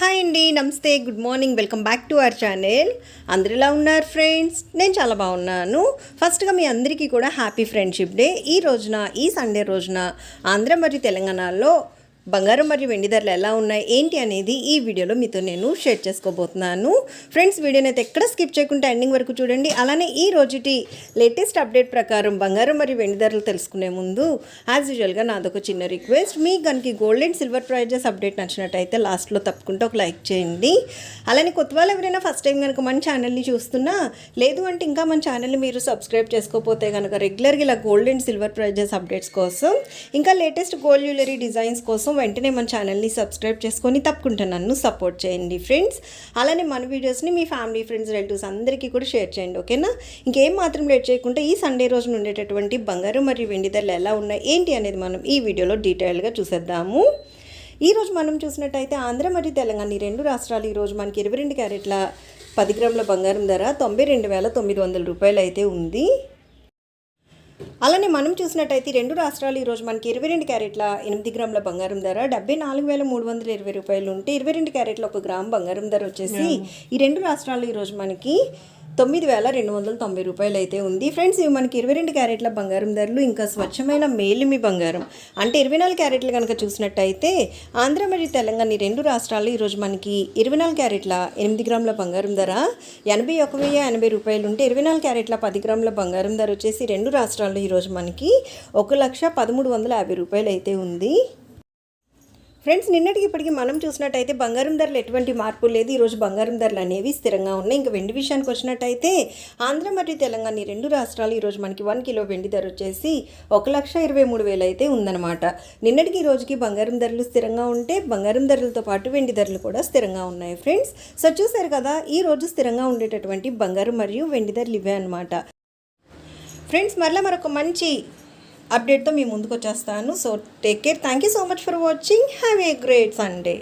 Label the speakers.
Speaker 1: Hi అండి నమస్తే good morning welcome back to our channel. అందరు ఎలా ఉన్నారు ఫ్రెండ్స్? నేను చాలా బాగున్నాను. ఫస్ట్గా మీ అందరికీ కూడా హ్యాపీ ఫ్రెండ్షిప్ డే. ఈ రోజున ఈ సండే రోజున ఆంధ్ర మరియు తెలంగాణలో బంగారం మరియు వెండి ధరలు ఎలా ఉన్నాయి ఏంటి అనేది ఈ వీడియోలో మీతో నేను షేర్ చేసుకోబోతున్నాను. ఫ్రెండ్స్ వీడియోని అయితే ఎక్కడ స్కిప్ చేయకుండా ఎండింగ్ వరకు చూడండి. అలానే ఈ రోజుటి లేటెస్ట్ అప్డేట్ ప్రకారం బంగారం మరియు వెండి ధరలు తెలుసుకునే ముందు యాజ్ యూజువల్గా నాదొక చిన్న రిక్వెస్ట్. మీ కనుక gold and silver prices update నచ్చినట్టయితే లాస్ట్లో తప్పకుండా ఒక లైక్ చేయండి. అలానే కొత్త వాళ్ళు ఎవరైనా ఫస్ట్ టైం కనుక మన ఛానల్ని చూస్తున్నా లేదు అంటే ఇంకా మన ఛానల్ని మీరు సబ్స్క్రైబ్ చేసుకోకపోతే కనుక రెగ్యులర్గా ఇలా gold and silver prices updates కోసం ఇంకా లేటెస్ట్ గోల్డ్ జ్యువెలరీ డిజైన్స్ కోసం వెంటనే మన ఛానల్ని సబ్స్క్రైబ్ చేసుకొని తప్పకుండా నన్ను సపోర్ట్ చేయండి ఫ్రెండ్స్ అలానే మన వీడియోస్ని మీ ఫ్యామిలీ ఫ్రెండ్స్ రిలేటివ్స్ అందరికీ కూడా షేర్ చేయండి ఓకేనా ఇంకేం మాత్రం లేట్ చేయకుండా ఈ సండే రోజున ఉండేటటువంటి బంగారం మరియు వెండి ధరలు ఎలా ఉన్నాయి ఏంటి అనేది మనం ఈ వీడియోలో డీటెయిల్గా చూసేద్దాము. ఈరోజు మనం చూసినట్టయితే ఆంధ్ర మరియు తెలంగాణ ఈ రెండు రాష్ట్రాలు ఈరోజు మనకి ఇరవై రెండు క్యారెట్ల పది గ్రాముల బంగారం ధర తొంభై రెండు వేల తొమ్మిది వందల రూపాయలు అయితే ఉంది. అలానే మనం చూసినట్టయితే రెండు రాష్ట్రాలు ఈరోజు మనకి ఇరవై రెండు క్యారెట్ల ఎనిమిది గ్రాముల బంగారం ధర డెబ్బై నాలుగు వేల మూడు వందల ఇరవై రూపాయలు ఉంటే ఇరవై రెండు క్యారెట్ల ఒక గ్రామ్ బంగారం ధర వచ్చేసి ఈ రెండు రాష్ట్రాలు ఈరోజు మనకి తొమ్మిది వేల రెండు వందల తొంభై రూపాయలు అయితే ఉంది. ఫ్రెండ్స్ ఇవి మనకి ఇరవై రెండు క్యారెట్ల బంగారం ధరలు ఇంకా స్వచ్ఛమైన మేలిమి బంగారం. అంటే ఇరవై నాలుగు క్యారెట్లు కనుక చూసినట్టయితే ఆంధ్ర మరియు తెలంగాణ ఈ రెండు రాష్ట్రాలు ఈరోజు మనకి ఇరవై నాలుగు క్యారెట్ల ఎనిమిది గ్రాముల బంగారం ధర ఎనభై ఒక వెయ్యి ఎనభై రూపాయలు ఉంటే ఇరవై నాలుగు క్యారెట్ల పది గ్రాముల బంగారం ధర వచ్చేసి రెండు రాష్ట్రాల్లో ఈరోజు మనకి ఒక లక్ష పదమూడు వందల యాభై రూపాయలు అయితే ఉంది. ఫ్రెండ్స్ నిన్నటికి ఇప్పటికి మనం చూసినట్టయితే బంగారం ధరలు ఎటువంటి మార్పు లేదు. ఈరోజు బంగారం ధరలు అనేవి స్థిరంగా ఉన్నాయి. ఇంకా వెండి విషయానికి వచ్చినట్టయితే ఆంధ్ర మరియు తెలంగాణ ఈ రెండు రాష్ట్రాలు ఈరోజు మనకి వన్ కిలో వెండి ధర వచ్చేసి ఒక లక్ష ఇరవై మూడు వేలు అయితే ఉందన్నమాట. నిన్నటికి ఈ రోజుకి బంగారం ధరలు స్థిరంగా ఉంటే బంగారం ధరలతో పాటు వెండి ధరలు కూడా స్థిరంగా ఉన్నాయి ఫ్రెండ్స్. సో చూసారు కదా ఈ రోజు స్థిరంగా ఉండేటటువంటి బంగారం మరియు వెండి ధరలు ఇవే అనమాట ఫ్రెండ్స్ మరలా మరొక మంచి అప్డేట్తో మీ ముందుకు వచ్చేస్తాను so take care thank you so much for watching have a great Sunday